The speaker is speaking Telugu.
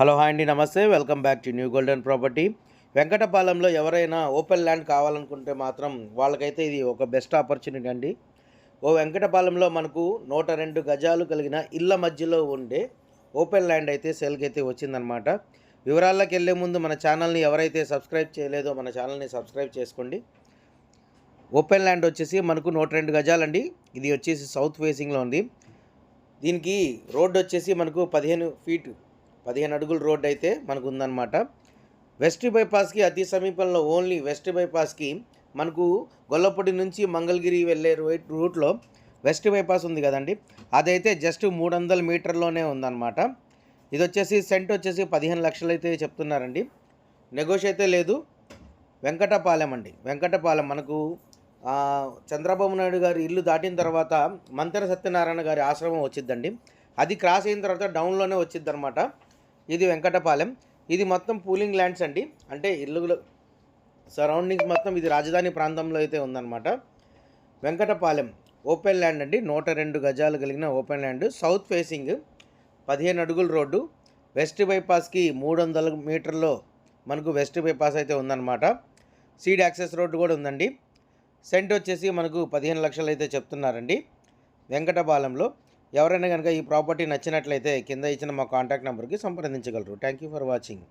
హలో హాయ్ అండి నమస్తే. Welcome back to new golden property. వెంకటపాలెంలో ఎవరైనా ఓపెన్ ల్యాండ్ కావాలనుకుంటే మాత్రం వాళ్ళకైతే ఇది ఒక బెస్ట్ ఆపర్చునిటీ అండి. ఓ వెంకటపాలెంలో మనకు నూట రెండు గజాలు కలిగిన ఇళ్ళ మధ్యలో ఉండే ఓపెన్ ల్యాండ్ అయితే సేల్కి అయితే వచ్చిందనమాట వివరాల్లోకి వెళ్ళే ముందు మన ఛానల్ని ఎవరైతే సబ్స్క్రైబ్ చేయలేదో మన ఛానల్ని సబ్స్క్రైబ్ చేసుకోండి. ఓపెన్ ల్యాండ్ వచ్చేసి మనకు నూట రెండు గజాలండి. ఇది వచ్చేసి సౌత్ ఫేసింగ్లో ఉంది. దీనికి రోడ్డు వచ్చేసి మనకు పదిహేను ఫీట్ పదిహేను అడుగుల రోడ్ అయితే మనకు ఉందన్నమాట వెస్ట్ బైపాస్కి అతి సమీపంలో ఓన్లీ వెస్ట్ బైపాస్కి మనకు గొల్లపూడి నుంచి మంగళగిరి వెళ్ళే రూట్లో వెస్ట్ బైపాస్ ఉంది కదండి. అదైతే జస్ట్ మూడు వందల మీటర్లోనే ఉందన్నమాట. ఇది వచ్చేసి సెంట్ వచ్చేసి పదిహేను లక్షలు అయితే చెప్తున్నారండి. నెగోషి అయితే లేదు. వెంకటపాలెం అండి. వెంకటపాలెం మనకు చంద్రబాబు నాయుడు గారి ఇల్లు దాటిన తర్వాత మంతెన సత్యనారాయణ గారి ఆశ్రమం వచ్చిద్దండి. అది క్రాస్ అయిన తర్వాత డౌన్లోనే వచ్చిద్ది అనమాట ఇది వెంకటపాలెం. ఇది మొత్తం పూలింగ్ ల్యాండ్స్ అండి. అంటే ఇల్లు సరౌండింగ్స్ మొత్తం ఇది రాజధాని ప్రాంతంలో అయితే ఉందన్నమాట. వెంకటపాలెం ఓపెన్ ల్యాండ్ అండి. నూట రెండు గజాలు కలిగిన ఓపెన్ ల్యాండ్. సౌత్ ఫేసింగ్ పదిహేను అడుగుల రోడ్డు. వెస్ట్ బైపాస్కి మూడు వందల మీటర్లో మనకు వెస్ట్ బైపాస్ అయితే ఉందన్నమాట. సీడ్ యాక్సెస్ రోడ్డు కూడా ఉందండి. సెంట్ వచ్చేసి మనకు పదిహేను లక్షలు అయితే చెప్తున్నారండి. వెంకటపాలెంలో ఎవరైనా కనుక ఈ ప్రాపర్టీ నచ్చినట్లయితే కింద ఇచ్చిన మా కాంటాక్ట్ నెంబర్కి సంప్రదించగలరు. Thank you for watching.